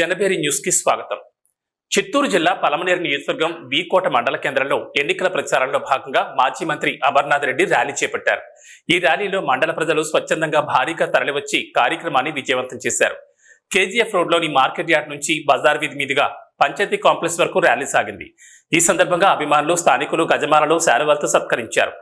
జనబేరి న్యూస్కి స్వాగతం. చిత్తూరు జిల్లా పలమనేరు నియోజకవర్గం వికోట మండల కేంద్రంలో ఎన్నికల ప్రచారంలో భాగంగా మాజీ మంత్రి అమర్నాథ్ రెడ్డి ర్యాలీ చేపట్టారు. ఈ ర్యాలీలో మండల ప్రజలు స్వచ్ఛందంగా భారీగా తరలివచ్చి కార్యక్రమాన్ని విజయవంతం చేశారు. కేజీఎఫ్ రోడ్లోని మార్కెట్ యార్డ్ నుంచి బజార్ వీధి మీదుగా పంచాయతీ కాంప్లెక్స్ వరకు ర్యాలీ సాగింది. ఈ సందర్భంగా అభిమానులు స్థానికులు గజమాలలో శాలువాలతో సత్కరించారు.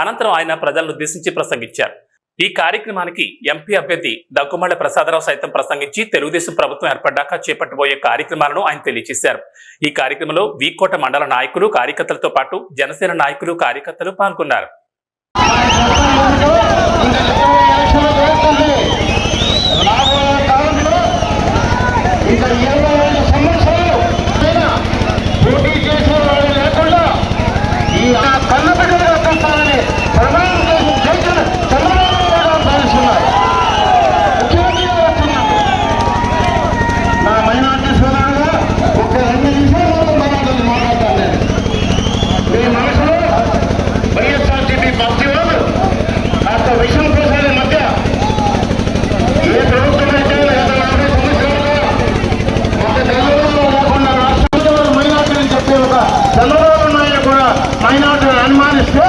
అనంతరం ఆయన ప్రజలను ఉద్దేశించి ప్రసంగించారు. ఈ కార్యక్రమానికి ఎంపీ అభ్యర్థి దగ్గుమల్ల ప్రసాదరావు సైతం ప్రసంగించి తెలుగుదేశం ప్రభుత్వం ఏర్పడ్డాక చేపట్టబోయే కార్యక్రమాలను ఆయన తెలియజేశారు. ఈ కార్యక్రమంలో వీకోట మండల నాయకులు కార్యకర్తలతో పాటు జనసేన నాయకులు కార్యకర్తలు పాల్గొన్నారు. ఇంకా ఇరవై ఐదు సంవత్సరాలు పైన పోటీ చేసే వాళ్ళు లేకుండా ఈ ఆ కన్న బిడ్డలుగా కట్టాలని ప్రమాణం చేసి చేసిన చంద్రబాబు నాయుడు గారు భావిస్తున్నారు ముఖ్యమంత్రిగా వస్తున్నారు నా మైనార్టీ సోదరుగా ఒక రెండు నిమిషాలు మాట్లాడాలి మాట్లాడతాను నేను మీ మనసులో వైఎస్ఆర్సీపీ పార్టీ వాళ్ళు కాస్త విషం కోసాల మధ్య ఏ ప్రభుత్వం అయితే లేదా యాభై సంవత్సరాలుగా ఒక తెలంగాణలో లేకుండా రాష్ట్రంలో మైనార్టీని చెప్పే ఒక చంద్రబాబు నాయుడు కూడా మైనార్టీని అనుమానిస్తే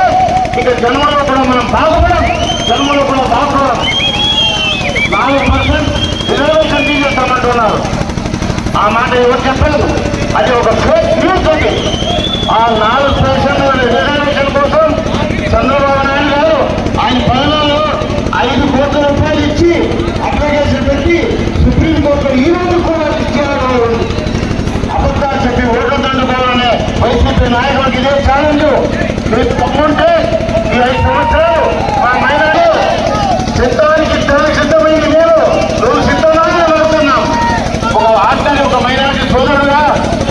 ఇక జన్మలో కూడా మనం బాగుపడం జన్మలో కూడా బాగుపడం నాలుగు పర్సెంట్ రిజర్వేషన్ తీసేస్తామంటున్నారు అది మాట ఎవరు చెప్పలేదు. అది ఒక ఫేక్ న్యూస్ ఉంది ఆ నాలుగు పర్సెంట్ రిజర్వేషన్ కోసం చంద్రబాబు నాయుడు గారు ఆయన పాలనలో ఐదు కోట్ల రూపాయలు ఇచ్చి అప్లికేషన్ పెట్టి సుప్రీంకోర్టులో ఈ రోజు కూడా ఇచ్చేవారు అబద్ధాలు చెప్పి ఓటు తండ్రుకోవాలనే వైసీపీ నాయకులకు ఇదే ఛాలెంజ్ మీరు తమ్ముంటే ఈ ఐదు సంవత్సరాలు మా మైనాడు చిత్తానికి తెలకు సిద్ధమైంది మీరు నువ్వు సిద్ధంగానే వెళ్తున్నాం ఒక ఆర్టాన్ని ఒక మైనార్టీ సోదరుడుగా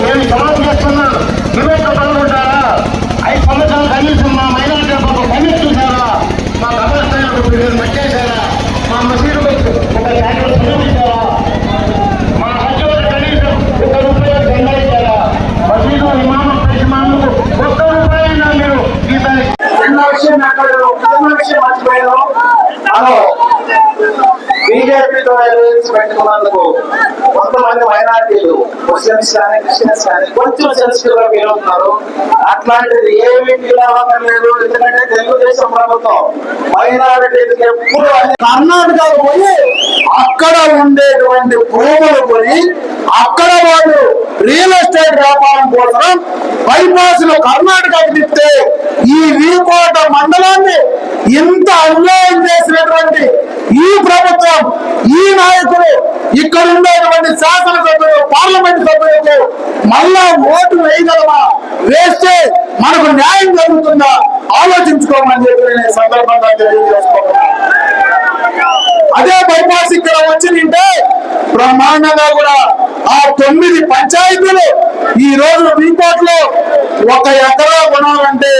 నేను సమాజం చేస్తున్నాను నువ్వెక్కడ పాల్గొంటారా ఐదు సంవత్సరాలు కనీసం మా మైనార్టీ ఒక పని చూసారా మా గమనిస్తాను మీరు మచ్చేశారా మా మసీదు ఒక శాఖలు చదివించారా మా హజ్జులకు కనీసం ఒక రూపాయలు సంపాదించారా మసీదు ఇమాము ఇమాముకు ఒక్క రూపాయలు మీరు ఈ దానికి చిన్న విషయం మాట్లాడారు చిన్న విషయం మర్చిపోయాను హలో బీజేపీతో అలయన్స్ పెట్టుకున్నందుకు కొంతమంది మైనార్టీలు ముస్లిమ్స్ కానీ కానీ కొంచెం సెన్సిటివ్గా ఫీల్ అవుతున్నారు అట్లాంటిది ఏమీ లేదు ఎందుకంటే తెలుగుదేశం ప్రభుత్వం మైనారిటీలకు ఎప్పుడు అన్ని కర్ణాటకకు పోయి అక్కడ ఉండేటువంటి భూములు కొని అక్కడ వాళ్ళు రియల్ ఎస్టేట్ వ్యాపారం కోసం బైపాస్లో కర్ణాటకకు తిప్పితే ఈ వీరుకోట మండలాన్ని ఇంత అన్యాయం చేసినటువంటి ఈ ప్రభుత్వం ఈ నాయకులు ఇక్కడ ఉండేటువంటి శాసనసభ్యులు పార్లమెంట్ సభ్యులకు మళ్ళా ఓటు వేయగలమా? వేస్తే మనకు న్యాయం జరుగుతుందా? ఆలోచించుకోమని చెప్పి నేను సందర్భంగా తెలియజేసుకుంటున్నాను. అదే బైపాస్ ఇక్కడ వచ్చి నింటే బ్రహ్మాండంగా కూడా ఆ తొమ్మిది పంచాయతీలు ఈ రోజు రీపోర్ట్లో ఒక ఎకరా కొనాలంటే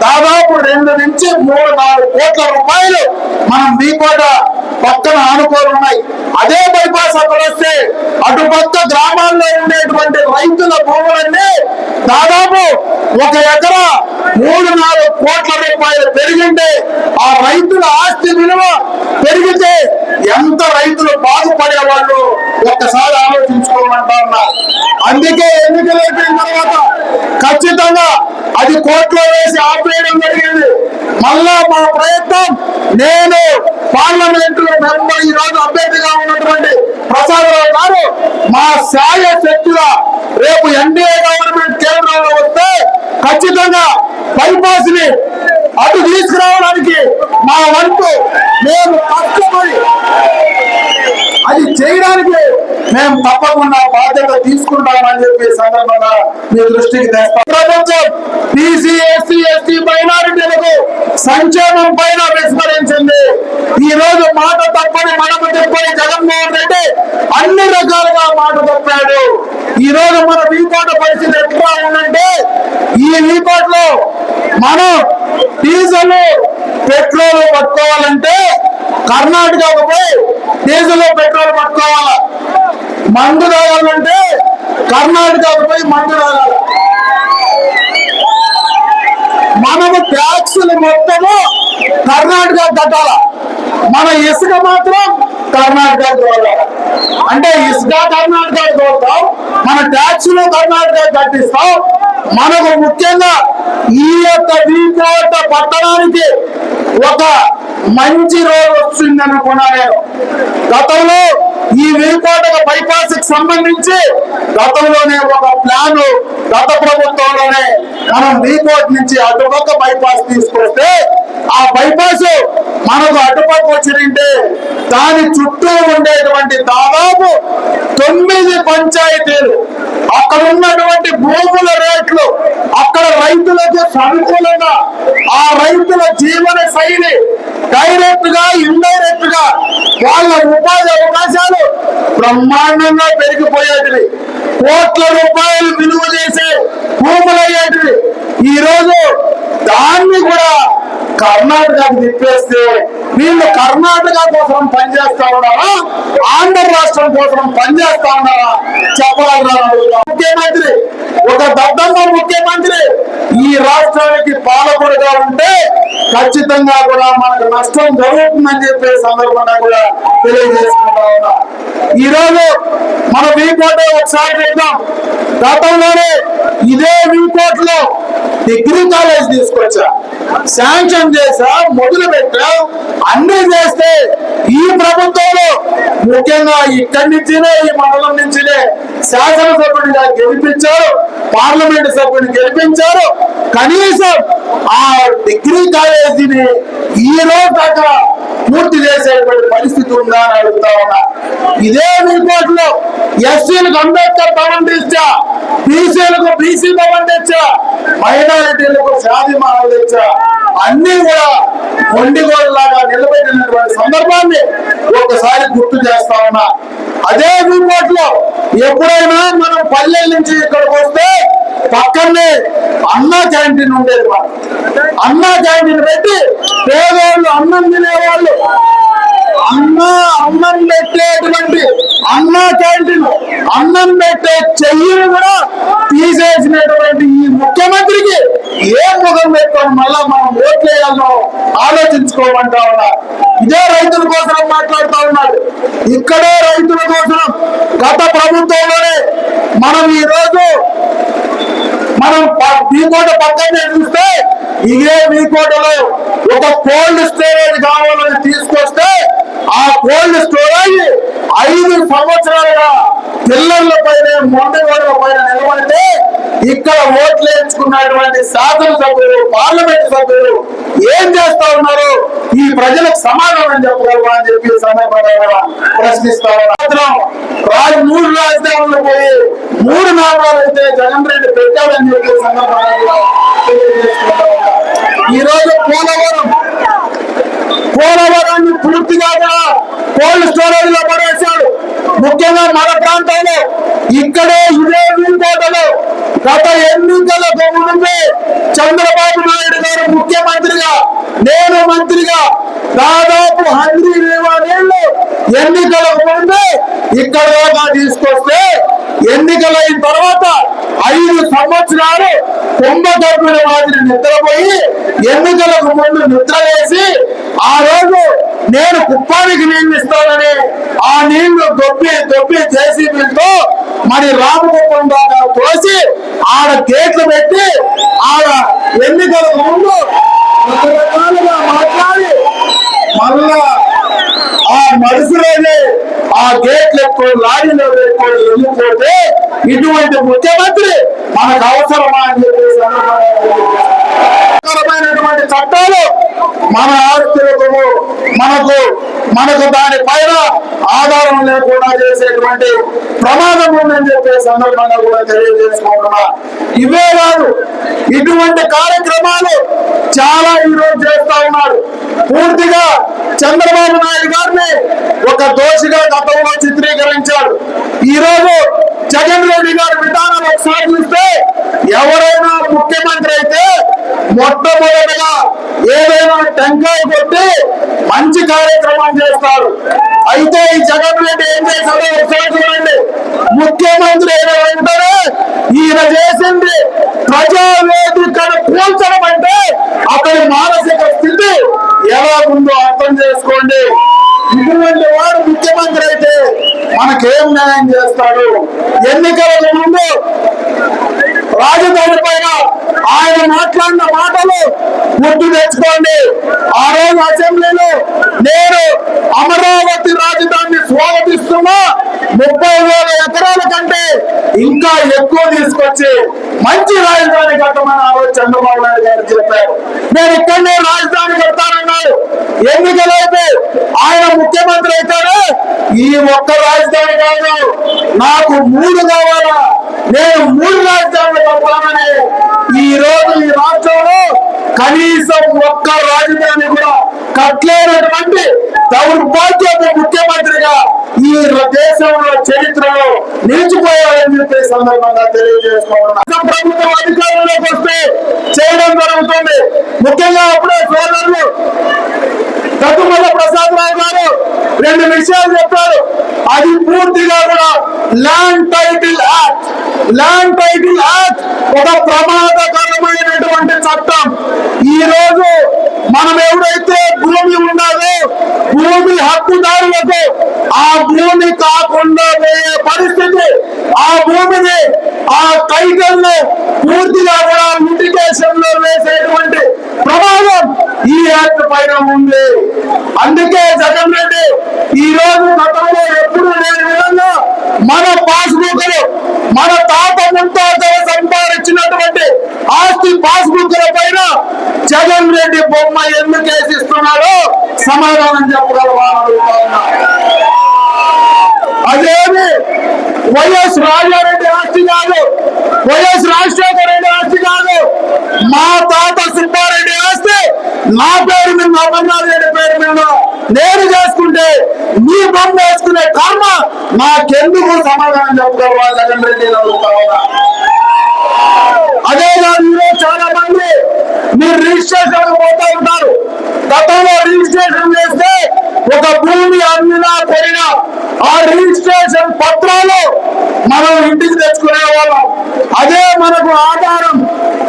దాదాపు రెండు నుంచి మూడు నాలుగు కోట్ల రూపాయలు మనం రీకోట పక్కన ఆనుకోని ఉన్నాయి. అదే బైపాస్ అక్కడ వస్తే అటు పక్క గ్రామాల్లో ఉండేటువంటి రైతుల భూములన్నీ దాదాపు ఒక ఎకరా మూడు నాలుగు కోట్ల రూపాయలు పెరిగింటే ఆ రైతుల ఆస్తి విలువ పెరిగితే ఎంత రైతులు బాధపడే వాళ్ళు ఒక్కసారి ఆలోచించుకోమంటా అందుకే ఎన్నికలు అయిపోయిన తర్వాత ఖచ్చితంగా అది కోర్టులో వేసి ఆపేయడం జరిగింది. మళ్ళా మా ప్రయత్నం నేను పార్లమెంట్లో మెంబర్ ఈ రోజు అభ్యర్థిగా ఉన్నటువంటి ప్రసాదరావు గారు మా సాయ శక్తుల రేపు ఎన్డీఏ గవర్నమెంట్ కేంద్రంలో వస్తే ఖచ్చితంగా బైపాస్ని అటు తీసుకురావడానికి మా వంతు మేము మేము తప్పకుండా బాధ్యత తీసుకుంటామని చెప్పి సందర్భంగా మీ దృష్టికి తెస్తాం ప్రభుత్వం బీసీ ఎస్సీ ఎస్టీ మైనారిటీలకు సంక్షేమం పైన విస్మరించింది. ఈ రోజు మాట తప్పని మనకు తప్పని జగన్మోహన్ అన్ని రకాలుగా మాట తప్పాడు ఈ రోజు మన వీకోట పరిస్థితి ఎట్లా ఉందంటే ఈ వీకోట్లో మనం డీజిల్ పెట్రోల్ పట్టుకోవాలంటే కర్ణాటకకు పోయి డీజిల్ పెట్రోల్ పట్టుకోవాలా? మందు తాగాలంటే కర్ణాటకకు పోయి మందు తాగాలి? మనము ట్యాక్సులు మొత్తము కర్ణాటక కట్టాల? మన ఇసుక మాత్రం కర్ణాటక అంటే ఇసుక కర్ణాటక కోరుతాం. మన ట్యాక్స్లో కర్ణాటక కట్టిస్తాం. మనకు ముఖ్యంగా ఈ యొక్క వీకోట పట్టణానికి ఒక మంచి రోజు వచ్చింది అనుకున్నా నేను. గతంలో ఈ వీకోటక బైపాస్కి సంబంధించి గతంలోనే ఒక ప్లాన్ గత ప్రభుత్వంలోనే మనం వీకోట్ నుంచి అటుపక్క బైపాస్ తీసుకొస్తే ఆ బైపాస్ మనకు అటుపక్క వచ్చింటే దాని చుట్టూ ఉండేటువంటి దాదాపు తొమ్మిది పంచాయతీలు. అక్కడ ఉన్నటువంటి భూముల రేట్లు అక్కడ రైతులకు అనుకూలంగా ఆ రైతుల జీవన శైలి డైరెక్ట్గా ఇండైరెక్ట్గా వాళ్ళ ఉపాధి అవకాశాలు బ్రహ్మాండంగా పెరిగిపోయేటివి. కోట్ల రూపాయలు విలువ చేసే భూములయ్యేటివి ఈ రోజు దాన్ని కూడా కర్ణాటకకు తిప్పేస్తే వీళ్ళు కర్ణాటక కోసం పనిచేస్తా ఉన్నారా? ఆంధ్ర రాష్ట్రం కోసం పనిచేస్తా ఉన్నారా? చెప్పగలరా ముఖ్యమంత్రి ఒక దద్దమ్మ ముఖ్యమంత్రి ఈ రాష్ట్రానికి పాలకుడుగా ఉంటే ఖచ్చితంగా కూడా మనకు నష్టం జరుగుతుందని చెప్పే సందర్భంగా కూడా తెలియజేసుకుంటా ఉన్నా. ఈ రోజు మన వీకోట ఒకసారి చెప్తాం గతంలోనే ఇదే వీకోట్లో డిగ్రీ కాలేజ్ తీసుకొచ్చా. శాంక్షన్ చేసా మొదలు పెట్టా. అన్ని చేస్తే ఈ ప్రభుత్వంలో ముఖ్యంగా ఇక్కడి నుంచినే ఈ మండలం నుంచినే శాసనసభ్యుడిగా గెలిపించారు పార్లమెంట్ సభ్యుడిని గెలిపించారు. కనీసం ఆ డిగ్రీ కాలేజీని ఈ రోజు దాకా పూర్తి చేసేటువంటి పరిస్థితి ఉందా అని అడుగుతా ఉన్నా. ఇదే రిపోర్ట్లో ఎస్సీలకు అంబేద్కర్ భవన్ తెచ్చా బీసీలకు బీసీ భవన్ తెచ్చా మైనారిటీలకు షాది మహల్ అన్ని కూడా మొండిగోళ్ళలాగా నిలబెట్టినటువంటి సందర్భాన్ని ఒకసారి గుర్తు చేస్తా ఉన్నా. అదే రిపోర్ట్లో ఎప్పుడైనా మనం పల్లెల నుంచి ఇక్కడికి వస్తే పక్కనే అన్నా క్యాంటీన్ ఉండేది మాకు. అన్నా క్యాంటీన్ పెట్టి పేదవాళ్ళు అన్నం తినేవాళ్ళు. అన్న అన్నం పెట్టేటువంటి అన్న క్యాంటీన్ అన్నం పెట్టే చెయ్యిని కూడా తీసేసినటువంటి ఈ ముఖ్యమంత్రికి ఏ ముఖం పెట్టుకొని మళ్ళా మనం ఓట్లేయాలో ఆలోచించుకోమంటా ఉన్నా. ఇదే రైతుల కోసం మాట్లాడుతూ ఉన్నాడు. ఇక్కడే రైతుల కోసం గత ప్రభుత్వంలోనే మనం ఈ రోజు మనం ప- పక్కనే చూస్తే ఇదే మీకోటలో ఒక కోల్డ్ స్టోరేజ్ కావాలని తీసుకో కోల్డ్ స్టోరేజ్ ఐదు సంవత్సరాలుగా పిల్లల పైన మొండగోడల పైన నిలబడితే ఇక్కడ ఓట్లు వేయించుకున్నటువంటి శాసనసభ్యులు పార్లమెంట్ సభ్యులు ఏం చేస్తా ఉన్నారు ఈ ప్రజలకు సమాధానం చెప్పగలరా అని చెప్పి సందర్భంగా ప్రశ్నిస్తారు ప్రశ్నిస్తా రాజు మూడు రాజధానులు పోయి మూడు నామాలు అయితే జగన్ రెడ్డి పెట్టాలని చెప్పి ఈ సందర్భంగా ఈ రోజు పోలవరం పోలవరాన్ని పూర్తిగా కూడా కోల్డ్ స్టోరేజ్లో పడేశాడు. ముఖ్యంగా మన ప్రాంతంలో ఇక్కడే ఇదే కోటలో గత ఎన్నికలకు ముందే చంద్రబాబు నాయుడు గారు ముఖ్యమంత్రిగా నేను మంత్రిగా దాదాపు హండ్రీ రేవాడేళ్ళు ఎన్నికలకు ముందే ఇక్కడ తీసుకొస్తే ఎన్నికలైన తర్వాత ఐదు సంవత్సరాలు కుంభకర్ణుల మాదిరి నిద్రపోయి ఎన్నికలకు ముందు నిద్రలేసి ఆ రోజు నేను కుప్పానికి నీళ్ళు ఇస్తానని ఆ నీళ్ళు దొబ్బి దొబ్బి జేసీబీలతో మరి రామకుప్పం దాకా తోసి ఆడ గేట్లు పెట్టి ఆడ ఎన్నికలకు ముందు రకరకాలుగా మాట్లాడి మళ్ళా మరుసలోనే ఆ గేట్లు ఎక్కువ లారీలో ఎక్కువ వెళ్ళిపోతే ఇటువంటి ముఖ్యమంత్రి మనకు అవసరమా అని చెప్పేసి చట్టాలు మన ఆస్తులకు మనకు మనకు దాని పైన ఆధారం లేకుండా చేసేటువంటి ప్రమాదం ఉందని చెప్పే సందర్భంగా కూడా తెలియజేసుకుంటున్నా. ఇవే కాదు ఇటువంటి కార్యక్రమాలు చాలా ఈరోజు చేస్తా ఉన్నారు. పూర్తిగా చంద్రబాబు నాయుడు గారిని ఒక దోషిగా గతంలో చిత్రీకరించాడు ఈ రోజు జగన్ రెడ్డి గారి విధానం ఒకసారి చూస్తే ఎవరైనా ముఖ్యమంత్రి అయితే మొట్టమొదటిగా ఏదైనా టెంకాయ కొట్టి మంచి కార్యక్రమం చేస్తారు. అయితే ఈ జగన్ రెడ్డి ఏం చేశాడో ఒకసారి చూడండి. ముఖ్యమంత్రి అయిన వెంటనే ఈయన చేసింది ప్రజావేదికను ఎలా అర్థం చేసుకోండి. ఇటువంటి వాడు ముఖ్యమంత్రి అయితే మనకేం న్యాయం చేస్తాడు? ఎన్నికలకు ముందు రాజధాని పైన ఆయన మాట్లాడిన మాటలు గుర్తు తెచ్చుకోండి. ఆ రోజు అసెంబ్లీలో నేను అమరావతి రాజధానిని స్వాగతిస్తున్నా. ముప్పై వేల ఎకరాల కంటే ఇంకా ఎక్కువ తీసుకొచ్చి మంచి రాజధాని కట్టమని ఆ రోజు చంద్రబాబు నాయుడు గారు చెప్పారు. నేను ఇక్కడనే రాజధాని కడతాను ఎన్నికలైతే ఆయన ముఖ్యమంత్రి అయితేనే ఈ ఒక్క రాజధాని కాదు నాకు మూడు కావాలా. నేను మూడు రాజధానులు కడతానని ఈ రోజు ఈ రాష్ట్రంలో కనీసం ఒక్క రాజధాని కూడా కట్టలేనటువంటి దౌర్భాగ్యపు ముఖ్యమంత్రిగా ఈ దేశంలో చరిత్రలో నిలిచిపోయారని చెప్పి సందర్భంగా తెలియజేసుకుంటున్నా ప్రభుత్వం అధికారంలోకి వస్తే చేయడం జరుగుతుంది. ముఖ్యంగా అప్పుడే సోదరులు దగ్గుమల్ల ప్రసాద్ రావు గారు రెండు విషయాలు చెప్పారు. అది పూర్తిగా కూడా land title act. Land title act ఒక ప్రమాదకరమైనటువంటి చట్టం. ఈ రోజు మనం ఎవరైతే భూమి ఉన్నదో భూమి హక్కుదారులకు ఆ భూమి కాకుండా పోయే పరిస్థితి ఆ భూమిని ఆ టైటిల్ను పూర్తిగా కూడా లిటిగేషన్లో వేసేటువంటి ప్రమాదం ఈ యాక్ట్ పైన ఉంది. అందుకే జగన్ రెడ్డి ఈ రోజు గతంలో ఎప్పుడు లేని విధంగా మన పాస్బుక్ మన తాత ముంతాతలు సంపాదించినటువంటి ఆస్తి పాస్బుక్ పైన జగన్ రెడ్డి బొమ్మ ఎందుకు వేసిస్తున్నాడో సమాధానం చెప్పగలవాలని అదేమి? వైఎస్ రాజారెడ్డి ఆస్తి కాదు. వైఎస్ రాజశేఖర రెడ్డి ఆస్తి కాదు. మా తాత సుబ్బారెడ్డి ఆస్తి. నా పేరు మీద అమర్నాథ్ రెడ్డి పేరు మీద. నేను చేసుకుంటే మీ బొమ్మ వేసుకునే కర్మ నాకెందుకు సమాధానం చెప్పగలవా జగన్ రెడ్డి అదే కాదు చాలా మంది మీరు రిజిస్ట్రేషన్ పోతా ఉంటారు. గతంలో రిజిస్ట్రేషన్ చేస్తే ఒక భూమి అమ్మినా కొనినా ఆ రిజిస్ట్రేషన్ పత్రాలు మనం ఇంటికి తెచ్చుకునే వాళ్ళం అదే మనకు ఆధారం.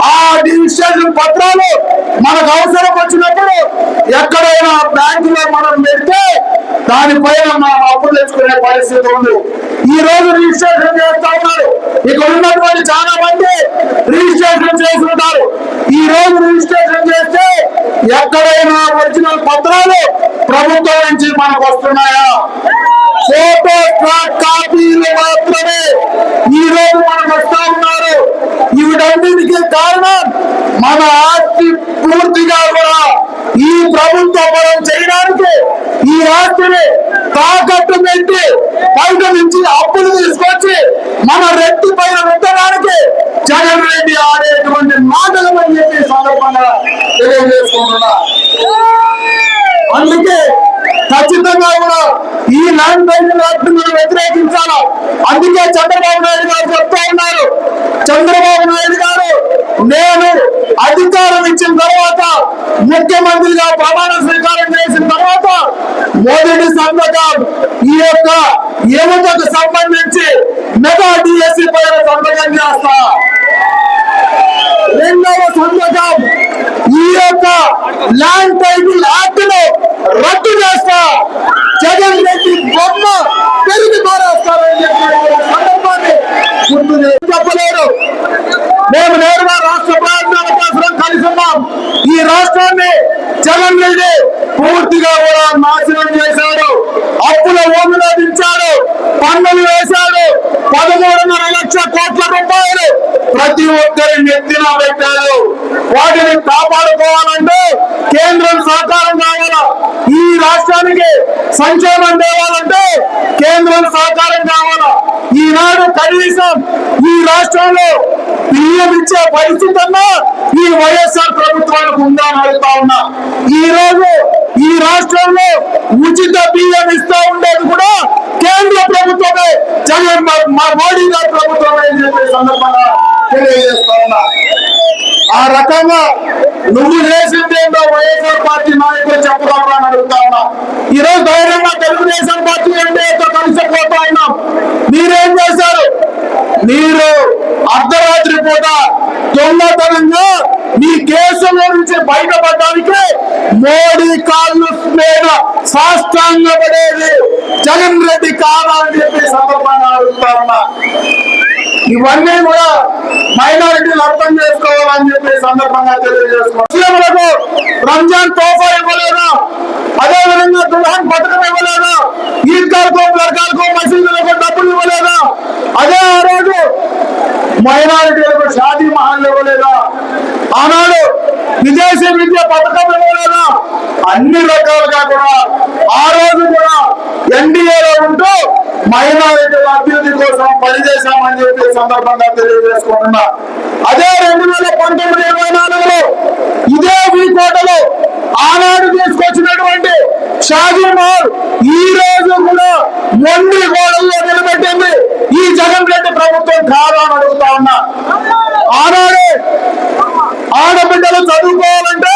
ఆ రిజిస్ట్రేషన్ పత్రాలు మనకు అవసరం వచ్చినప్పుడు ఎక్కడైనా బ్యాంకులో మనం పెడితే దానిపైన మనం అప్పు తెచ్చుకునే పరిస్థితి ఉంది. ఈ రోజు రిజిస్ట్రేషన్ చేస్తా ఉన్నారు. ఇక్కడ ఉన్నటువంటి చాలా మంది రిజిస్ట్రేషన్ చేస్తుంటారు. ఈ రోజు రిజిస్ట్రేషన్ చేస్తే ఎక్కడైనా ఒరిజినల్ పత్రాలు ప్రభుత్వం నుంచి మనకు వస్తున్నాయా? సో ట్రాక్ కాపీలు మాత్రమే ఈ రోజు మనకు వస్తా ఉన్నారు వీటన్నిటికీ కారణం మన ఆస్తి పూర్తిగా కూడా ఈ ప్రభుత్వ పరం చేయడానికి ఈ ఆస్తిని తాకట్టు పెట్టి బయట నుంచి అప్పులు తీసుకొచ్చి మన రెట్టి పైన పెట్టడానికి జగన్ రెడ్డి ఆడేటువంటి మాటలు అని చెప్పి సందర్భంగా తెలియజేసుకుంటున్నా. అందుకే ఖచ్చితంగా కూడా ఈ ల్యాండ్ టైటిల్ యాక్ట్ మనం వ్యతిరేకించాలి? అందుకే చంద్రబాబు నాయుడు గారు చెప్తా ఉన్నారు చంద్రబాబు నాయుడు గారు నేను అధికారం ఇచ్చిన తర్వాత ముఖ్యమంత్రిగా ప్రమాణ స్వీకారం చేసిన తర్వాత మొదటి సంతకం ఈ యొక్క యువతకు సంబంధించి మెగా డిఎస్సి పైన సంతకం చేస్తా. రెండవ సంతకం ఈ యొక్క ల్యాండ్ టైటిల్ యాక్ట్ను రద్దు చేస్తా. జగన్ రెడ్డి బొమ్మ పెరిగి మారేస్తారని చెప్పి సందర్భాన్ని గుర్తు చెప్పలేరు. మేము నేరుగా రాష్ట్ర ప్రయత్నాల కోసం కలిసి ఉన్నాం. ఈ రాష్ట్రాన్ని జగన్ రెడ్డి పూర్తిగా కూడా నాశనం చేశాడు అప్పుల ఓమిలో దించాడు పన్నులు వేశాడు. పదమూడున్నర లక్ష కోట్ల రూపాయలు ప్రతి ఒక్కరి నెత్తిన పెట్టాడు. వాటిని కాపాడుకోవాలంటే కేంద్రం సహకారం కావాలా? రాష్ట్రానికి సంక్షేమం తేవాలంటే కేంద్రం సహకారం కావాలా? ఈనాడు కనీసం ఈ రాష్ట్రంలో బియ్యం ఇచ్చే పరిస్థితి అన్నా ఈ వైఎస్ఆర్ ప్రభుత్వానికి ఉందా అడుగుతా ఉన్నా. ఈ రోజు ఈ రాష్ట్రంలో ఉచిత బియ్యం ఇస్తా ఉండేది కూడా కేంద్ర ప్రభుత్వమే. జగన్ మా- మోడీ గారి ప్రభుత్వమే చెప్పే సందర్భంగా తెలియజేస్తా ఉన్నా. ఆ రకంగా నువ్వు చేసింది వైఎస్ఆర్ పార్టీ నాయకులు చెప్పుకోవాలని అడుగుతా ఉన్నా. ఈ రోజు ధైర్యంగా తెలుగుదేశం పార్టీ అంటే కలిసిపోతా ఉన్నాం. మీరేం చేశారు? మీరు అర్ధరాత్రి పూట దొంగతనంగా మీ కేసులో నుంచి బయటపడడానికి మోడీ కాళ్ళు మీద సాష్టాంగపడేది జగన్ రెడ్డి కాదా చెప్పి సందర్భంగా అడుగుతా ఉన్నా. ఇవన్నీ కూడా మైనారిటీలు అర్థం చేసుకోవాలని చెప్పి సందర్భంగా తెలియజేసుకోవాలి రంజాన్ తోఫా ఇవ్వలేదా? అదే విధంగా దుల్హన్ పథకం ఇవ్వలేదు? ఈద్గాలకు వర్గాలకు మసీదులకు డబ్బులు ఇవ్వలేదు? అదే ఆ రోజు మైనారిటీలకు షాదీ మహల్ ఇవ్వలేదా? ఆనాడు విదేశీ విద్య పథకం ఇవ్వలేదా? అన్ని రకాలుగా కూడా ఆ రోజు కూడా ఎన్డీఏలో ఉంటూ మైనారిటీల అభివృద్ధి కోసం పనిచేశామని చెప్పి సందర్భంగా తెలియజేసుకుంటున్నా. అదే రెండు వేల పంతొమ్మిది ఇరవై నాలుగులో ఇదే ఈ కోటలో ఆనాడు తీసుకొచ్చినటువంటి షాజీ ఈ రోజు కూడా మొండి గోడల్లో నిలబెట్టింది? ఈ జగన్ రెడ్డి ప్రభుత్వం కాదని అడుగుతా ఉన్నా. ఆనాడే ఆడబిడ్డలు చదువుకోవాలంటే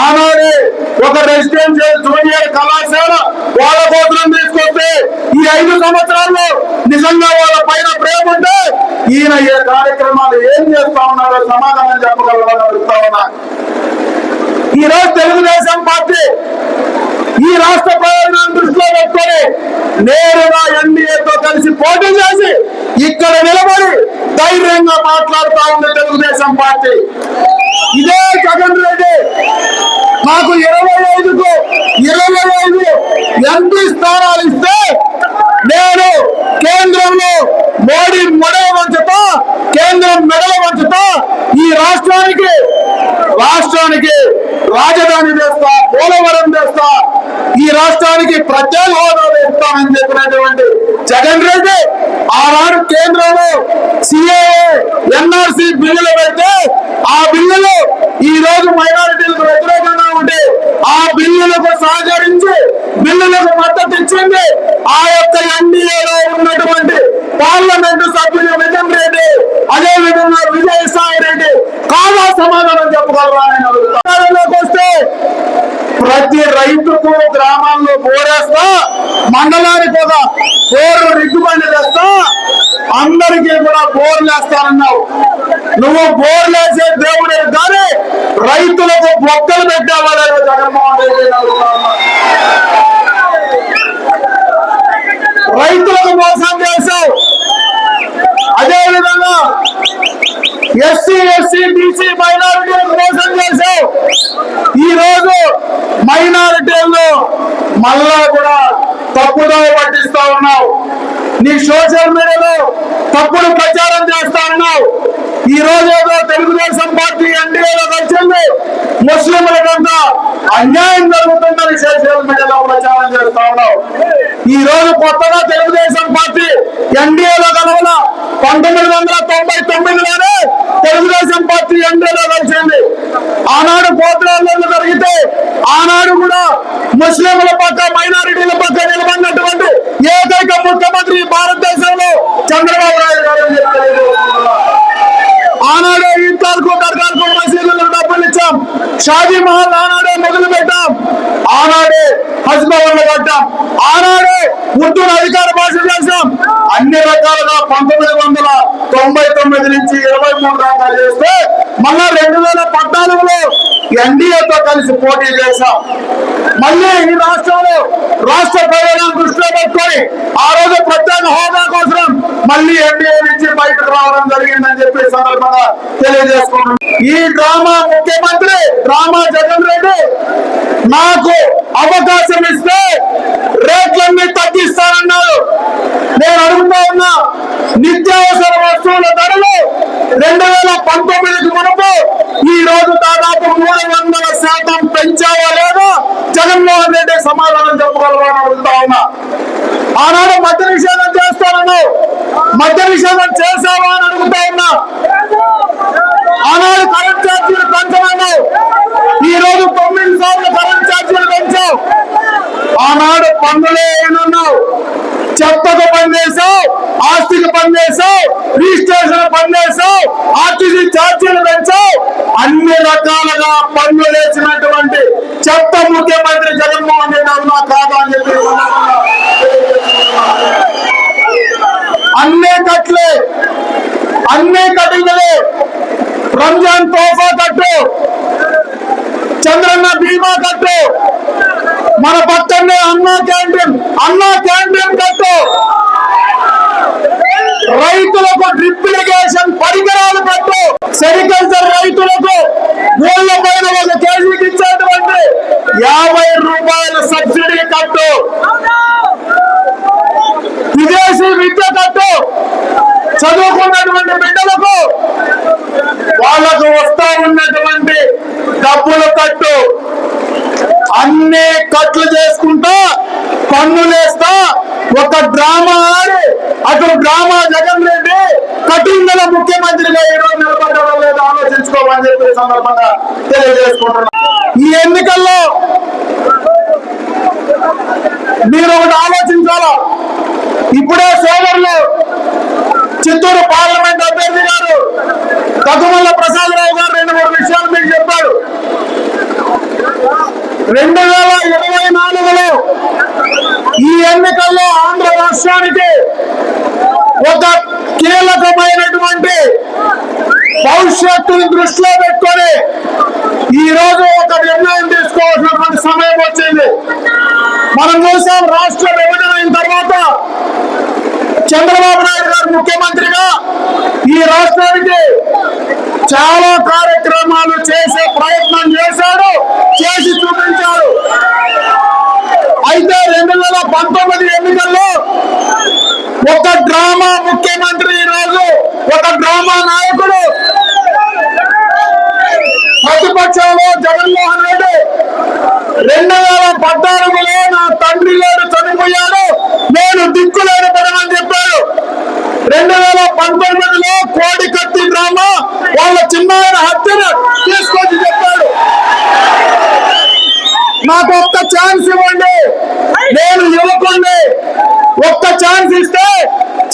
ఆనాడే ఒక రెసిడెన్షియల్ జూనియర్ కళాశాల వాళ్ళ కోసం తీసుకొస్తే ఈ ఐదు సంవత్సరాల్లో నిజంగా వాళ్ళ పైన ప్రేమ ఉంటే ఈయన ఏ కార్యక్రమాలు ఏం చేస్తా ఉన్నారో సమాధానం చెప్పగలరని అడుగుతా ఉన్నా. ఈ రోజు తెలుగుదేశం పార్టీ ఈ రాష్ట్ర ప్రయోజనాన్ని దృష్టిలో పెట్టుకొని నేరుగా ఎన్డీఏతో కలిసి పోటీ చేసి ఇక్కడ నిలబడి ధైర్యంగా మాట్లాడుతా ఉంది తెలుగుదేశం పార్టీ. ఇదే జగన్ రెడ్డి మాకు ఇరవై ఐదుకు ఇరవై ఐదు ఎంపీ స్థానాలు ఇస్తే నేను కేంద్రంలో మోడీ మొడవ వంచుతా కేంద్రం మెడల వంచుతా ఈ రాష్ట్రానికి రాష్ట్రానికి రాజధాని చేస్తా పోలవరం చేస్తా ఈ రాష్ట్రానికి ప్రత్యేక హోదా ఇస్తామని చెప్పినటువంటి జగన్ రెడ్డి ఆనాడు కేంద్రంలో సిఏఏ ఎన్ఆర్సి బిల్లులు పెడితే ఆ బిల్లులు ఈ రోజు మైనారిటీలకు వ్యతిరేకంగా ఉంటే ఆ బిల్లులకు సహకరించి బిల్లులకు మద్దతు ఇచ్చింది ఆ యొక్క ఎన్డీఏలో ఉన్నటువంటి పార్లమెంటు సభ్యులు నిజం రెడ్డి అదే విధంగా విజయసాయి రెడ్డి కాదా సమాధానం చెప్పగలరా అని అడుగుతాలోకి వస్తే ప్రతి రైతుకు గ్రామాల్లో బోరేస్తా మండలానికి ఒక బోరు రిగ్గుబండి తెస్తా అందరికీ కూడా బోర్లు వేస్తానన్నావు నువ్వు బోర్లు వేసే దేవుడే కానీ రైతులకు బొక్కలు పెట్టేవాడే జగన్మోహన్ రెడ్డి అడుగుతా ఉన్నా. రైతులకు మోసం చేశావు అదే విధంగా ఎస్సీ ఎస్సీ బీసీ మైనారిటీలకు మోసం చేశావు. ఈ రోజు మైనారిటీలను మళ్ళా కూడా తప్పుదో పట్టిస్తా ఉన్నావు. నీ సోషల్ మీడియాలో తప్పుడు ప్రచారం చేస్తా ఉన్నావు. ఈ రోజు ఏదో తెలుగుదేశం పార్టీ ఎన్డీఏలో వచ్చింది ముస్లింలకంతా అన్యాయం జరుగుతుందని సోషల్ మీడియాలో ప్రచారం చేస్తా ఉన్నావు. ఈ రోజు కొత్తగా తెలుగుదేశం పార్టీ ఎన్డీఏలో కలవల పంతొమ్మిది వందల తొంభై తొమ్మిదిలోనే తెలుగుదేశం పార్టీ ఎన్డీలో కలిసింది. ఆనాడు పోత్రాల్లో జరిగితే ఆనాడు కూడా ముస్లింల పక్క మైనారిటీల పక్క నిలబడినటువంటి ఏకైక ముఖ్యమంత్రి భారతదేశంలో చంద్రబాబు నాయుడు గారు ఆనాడే ఈద్గాలకు దర్గాలకు మసీదులకు డబ్బులు ఇచ్చాం. షాజీ మహల్ ఆనాడే మొదలు పెట్టాం ఆనాడే హజ్ భవన్లు కట్టాం. ఆనాడే ఉర్దూను అధికార భాష చేశాం. అన్ని రకాలుగా పంతొమ్మిది వందల తొంభై తొమ్మిది నుంచి ఇరవై మూడు దాకా చేస్తే మళ్ళా రెండు వేల పద్నాలుగులో ఎన్డీఏతో కలిసి పోటీ చేశాం. మళ్ళీ ఈ రాష్ట్రంలో రాష్ట్ర ప్రయోజనం దృష్టిలో పెట్టుకొని ఆ రోజు ప్రత్యేక హోదా కోసం మళ్ళీ ఎన్డీఏ నుంచి బయటకు రావడం జరిగిందని చెప్పి సందర్భంగా తెలియజేసుకున్నాం ఈ డ్రామా ముఖ్యమంత్రి డ్రామా జగన్ రెడ్డి నాకు అవకాశం ఇస్తే బంద్ రిజిస్ట్రేషన్ బంద్ చేసావు ఆర్టీసీ ఛార్జీలు పెంచావు అన్ని రకాలుగా పన్ను వేసినటువంటి చెత్త ముఖ్యమంత్రి జగన్మోహన్ రెడ్డి అవునా కాదా అని చెప్పి అన్నే కట్లే అన్నే కట్టిందలే రంజాన్ తోఫా కట్టు చంద్రన్న బీమా కట్టు మన పక్కనే అన్నా క్యాంటీన్ అన్నా క్యాంటీన్ కట్టు. రైతులకు డ్రిప్ ఇరిగేషన్ పరికరాలు పెట్టు. సెరికల్చర్ రైతులకు ఊళ్ళ పైన ఒక కేజీకి ఇచ్చేటువంటి యాభై రూపాయల సబ్సిడీ కట్టు. విదేశీ విద్య కట్టు. చదువుకున్నటువంటి బిడ్డలకు వాళ్ళకు వస్తా ఉన్నటువంటి డబ్బులు కట్టు. అన్ని కట్లు చేసుకుంటా పన్నులేస్తా ఒక డ్రామా ఆడి అటు డ్రామా జగన్ రెడ్డి కటింగ్ గల ముఖ్యమంత్రిగా ఈ రోజు నిలబడడం లేదు ఆలోచించుకోమని చెప్పి సందర్భంగా తెలియజేసుకుంటున్నా. ఈ ఎన్నికల్లో మీరు ఒకటి ఆలోచించాలా? ఇప్పుడే సోదరులు చిత్తూరు పార్లమెంట్ అభ్యర్థి గారు తగుమల్ల ప్రసాదరావు గారు రెండు మూడు విషయాలు మీకు చెప్పాడు. రెండు వేల ఇరవై నాలుగులో ఈ ఎన్నికల్లో ఆంధ్ర రాష్ట్రానికి ఒక కీలకమైనటువంటి భవిష్యత్తుని దృష్టిలో పెట్టుకొని ఈ రోజు ఒక నిర్ణయం తీసుకోవాల్సినటువంటి సమయం వచ్చింది. మనం చూసాం రాష్ట్ర విభజన అయిన తర్వాత చంద్రబాబు నాయుడు గారు ముఖ్యమంత్రిగా ఈ రాష్ట్రానికి చాలా కార్యక్రమాలు చేసే ప్రయత్నం చేశాడు చేసి చూపించాడు. అయితే రెండు వేల పంతొమ్మిది ఎన్నికల్లో ఒక డ్రామా ముఖ్యమంత్రి ఈరోజు ఒక డ్రామా నాయకుడు ప్రతిపక్షంలో జగన్మోహన్ రెడ్డి రెండు వేల పద్నాలుగులో నా తండ్రి లేడు చనిపోయాడు. నేను దిక్కులేని పడమని చెప్పాడు. రెండు వేల పంతొమ్మిదిలో కోడి కత్తి డ్రామా వాళ్ళ చిన్నాయన హత్యను తీసుకొచ్చి చెప్పాడు. నాకు ఒక్క ఛాన్స్ ఇవ్వండి. నేను యువకుండి ఒక్క ఛాన్స్ ఇస్తే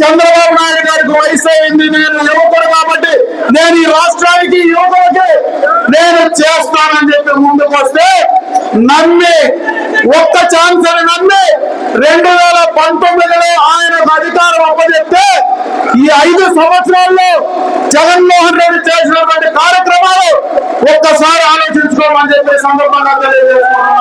చంద్రబాబు నాయుడు గారికి వయసు అయింది నేను యువకుడు కాబట్టి నేను ఈ రాష్ట్రానికి యువకులకి నేను చేస్తానని చెప్పి ముందుకు వస్తే నమ్మి ఒక్క ఛాన్స్ అని నమ్మి రెండు వేల పంతొమ్మిదిలో ఆయన అధికారం అప్పచెప్తే ఈ ఐదు సంవత్సరాల్లో జగన్మోహన్ రెడ్డి చేసినటువంటి కార్యక్రమాలు ఒక్కసారి ఆలోచించుకోమని చెప్పే సందర్భంగా తెలియజేస్తున్నాను.